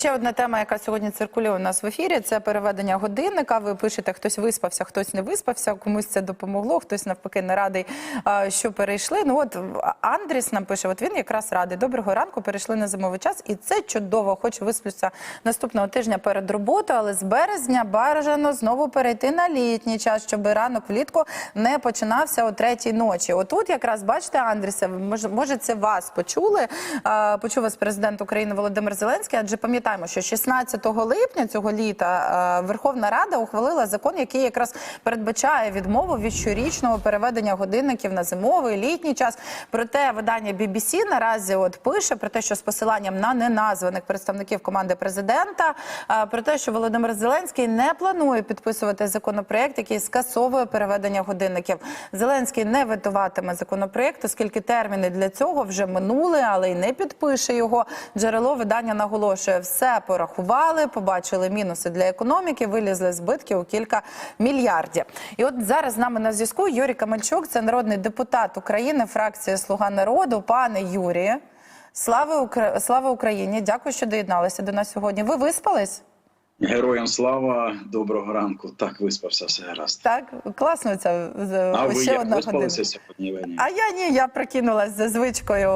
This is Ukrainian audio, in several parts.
Ще одна тема, яка сьогодні циркулює у нас в ефірі, це переведення годинника. Ви пишете, хтось виспався, хтось не виспався, комусь це допомогло, хтось навпаки не радий, що перейшли. Ну от Андріс нам пише, от він якраз радий. Доброго ранку, перейшли на зимовий час, і це чудово. Хоч висплюся наступного тижня перед роботою, але з березня бажано знову перейти на літній час, щоб ранок влітку не починався о третій ночі. Отут якраз бачите, Андрісе, може, це вас почули. Почув вас президент України Володимир Зеленський, адже пам'ятаємо, що 16 липня цього літа Верховна Рада ухвалила закон, який якраз передбачає відмову від щорічного переведення годинників на зимовий літній час. Проте видання BBC наразі от пише про те, що з посиланням на неназваних представників команди президента, про те, що Володимир Зеленський не планує підписувати законопроект, який скасовує переведення годинників. Зеленський не ветуватиме законопроект, оскільки терміни для цього вже минули, але й не підпише його. Джерело видання наголошує, все порахували, побачили мінуси для економіки, вилізли збитки у кілька мільярдів. І от зараз з нами на зв'язку Юрій Камельчук, це народний депутат України, фракція Слуга народу. Пане Юрію, слава Укра... слава Україні! Дякую, що доєдналися до нас сьогодні. Ви виспались? Героям слава, доброго ранку. Так виспався все гаразд. Так, класно це А ви ще як одна година. сьогодні? Лені? А я ні, я прокинулась за звичкою.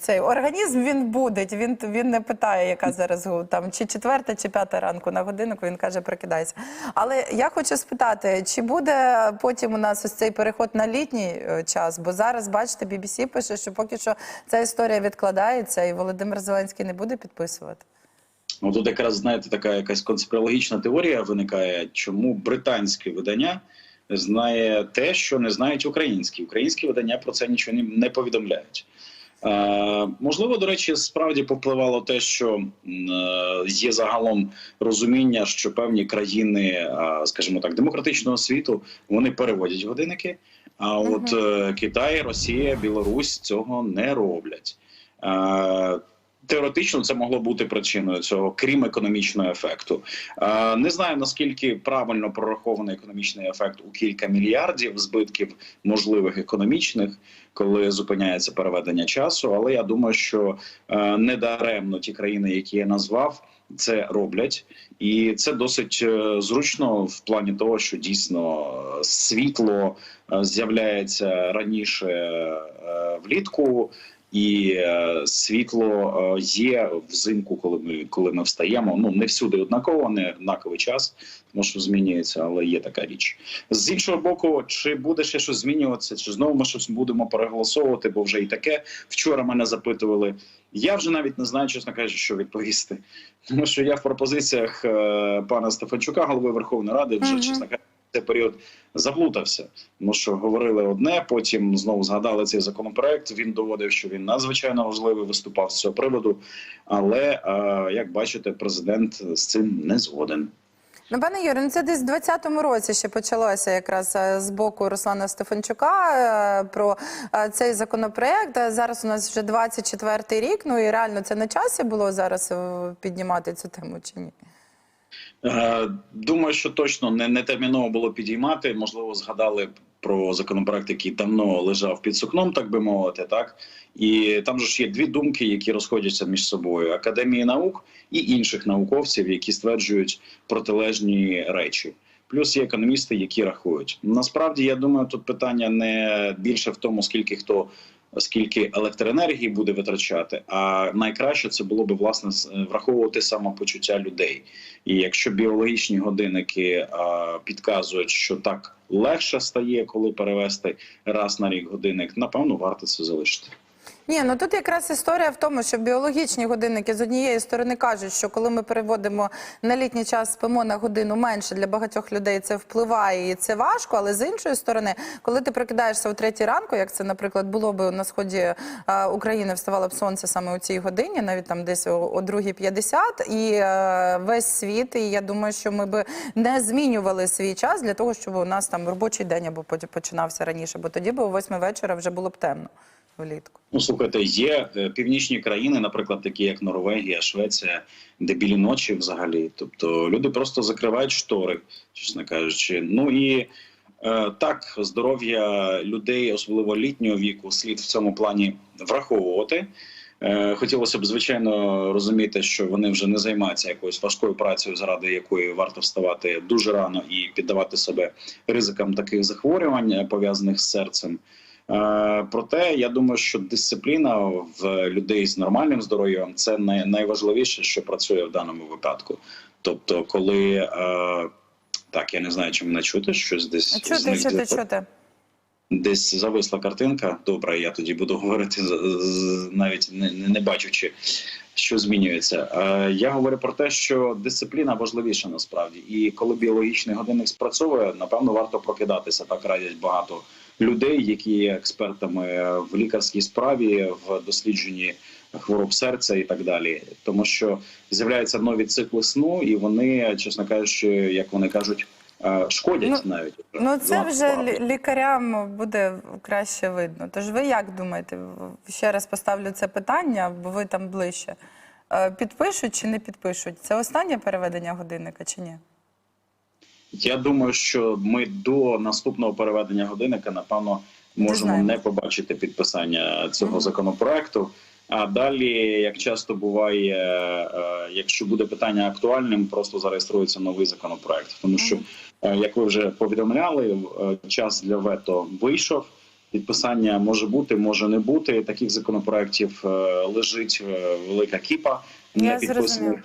Цей організм він будить. Він він не питає, яка зараз там чи четверта, чи п'ята ранку на годиннику. Він каже, прокидайся. Але я хочу спитати, чи буде потім у нас ось цей переход на літній е, час? Бо зараз, бачите, BBC пише, що поки що ця історія відкладається, і Володимир Зеленський не буде підписувати. Ну тут якраз знаєте, така якась конспірологічна теорія виникає, чому британське видання знає те, що не знають українські. Українські видання про це нічого не- повідомляють. Е, можливо, до речі, справді повпливало те, що е, є загалом розуміння, що певні країни, е, скажімо так, демократичного світу вони переводять годинники. А от е, Китай, Росія, Білорусь цього не роблять. Е, Теоретично це могло бути причиною цього, крім економічного ефекту. Е, Не знаю наскільки правильно прорахований економічний ефект у кілька мільярдів збитків можливих економічних, коли зупиняється переведення часу. Але я думаю, що е, недаремно ті країни, які я назвав, це роблять, і це досить е, зручно в плані того, що дійсно світло з'являється раніше влітку. І е, світло е, є взимку, коли ми коли ми встаємо. Ну не всюди однаково, не однаковий час, тому що змінюється, але є така річ. З іншого боку, чи буде ще щось змінюватися, чи знову ми щось будемо переголосовувати, бо вже і таке вчора мене запитували. Я вже навіть не знаю, чесно кажучи, що відповісти, тому що я в пропозиціях е, пана Стефанчука, голови Верховної Ради, вже чесно кажучи, цей період заплутався. Тому що говорили одне, потім знову згадали цей законопроект. Він доводив, що він надзвичайно важливий, виступав з цього приводу. Але е, як бачите, президент з цим не згоден. Ну, пане Юрію, ну це десь в 20-му році ще почалося якраз е, з боку Руслана Стефанчука е, про цей законопроект. Зараз у нас вже 24-й рік. Ну і реально це на часі було зараз піднімати цю тему чи ні? Е, Думаю, що точно не, не терміново було підіймати. Можливо, згадали про законопроект, який давно лежав під сукном, так би мовити, так і там ж є дві думки, які розходяться між собою: академії наук і інших науковців, які стверджують протилежні речі. Плюс є економісти, які рахують. Насправді, я думаю, тут питання не більше в тому, скільки хто скільки електроенергії буде витрачати. А найкраще це було би власне враховувати самопочуття людей. І якщо біологічні годинники а, підказують, що так легше стає, коли перевести раз на рік годинник, напевно, варто це залишити. Ні, ну тут якраз історія в тому, що біологічні годинники з однієї сторони кажуть, що коли ми переводимо на літній час спимо на годину менше для багатьох людей це впливає і це важко. Але з іншої сторони, коли ти прокидаєшся о третій ранку, як це, наприклад, було б на сході е, України, вставало б сонце саме у цій годині, навіть там десь о, о 2.50, і е, весь світ. І я думаю, що ми би не змінювали свій час для того, щоб у нас там робочий день або починався раніше, бо тоді б о 8 вечора вже було б темно влітку. Ну слухайте, є е, північні країни, наприклад, такі як Норвегія, Швеція, де білі ночі взагалі. Тобто люди просто закривають штори, чесно кажучи. Ну і е, так, здоров'я людей, особливо літнього віку, слід в цьому плані враховувати. Е, Хотілося б, звичайно, розуміти, що вони вже не займаються якоюсь важкою працею, заради якої варто вставати дуже рано і піддавати себе ризикам таких захворювань, е, пов'язаних з серцем. Е, Проте я думаю, що дисципліна в людей з нормальним здоров'ям це най- найважливіше, що працює в даному випадку. Тобто, коли е, так, я не знаю, чи мене чути, щось десь Чути, чути, зв'язок. чути. Десь зависла картинка. Добре, я тоді буду говорити навіть не, не, не бачучи, що змінюється. Е, я говорю про те, що дисципліна важливіша насправді, і коли біологічний годинник спрацьовує, напевно, варто прокидатися. Так радять багато людей, які є експертами в лікарській справі, в дослідженні хвороб серця і так далі, тому що з'являються нові цикли сну, і вони, чесно кажучи, як вони кажуть, е, шкодять Ну, навіть. Ну це вже лі- лікарям буде краще видно. Тож ви як думаєте? Ще раз поставлю це питання, бо ви там ближче. Е, Підпишуть чи не підпишуть? Це останнє переведення годинника чи ні? Я думаю, що ми до наступного переведення годинника, напевно, можемо не побачити підписання цього законопроекту. А далі, як часто буває, е, якщо буде питання актуальним, просто зареєструється новий законопроект. Тому що, е, як ви вже повідомляли, е, час для вето вийшов. Підписання може бути, може не бути. Таких законопроєктів е, лежить велика кіпа не підписаних.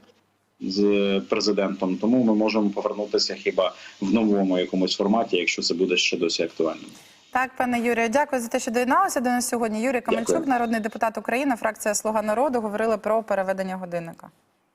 З президентом. Тому ми можемо повернутися хіба в новому якомусь форматі, якщо це буде ще досі актуальним. Так, пане Юрію, дякую за те, що доєдналися до нас сьогодні. Юрій Камельчук, Дякую. народний депутат України, фракція Слуга народу, говорили про переведення годинника.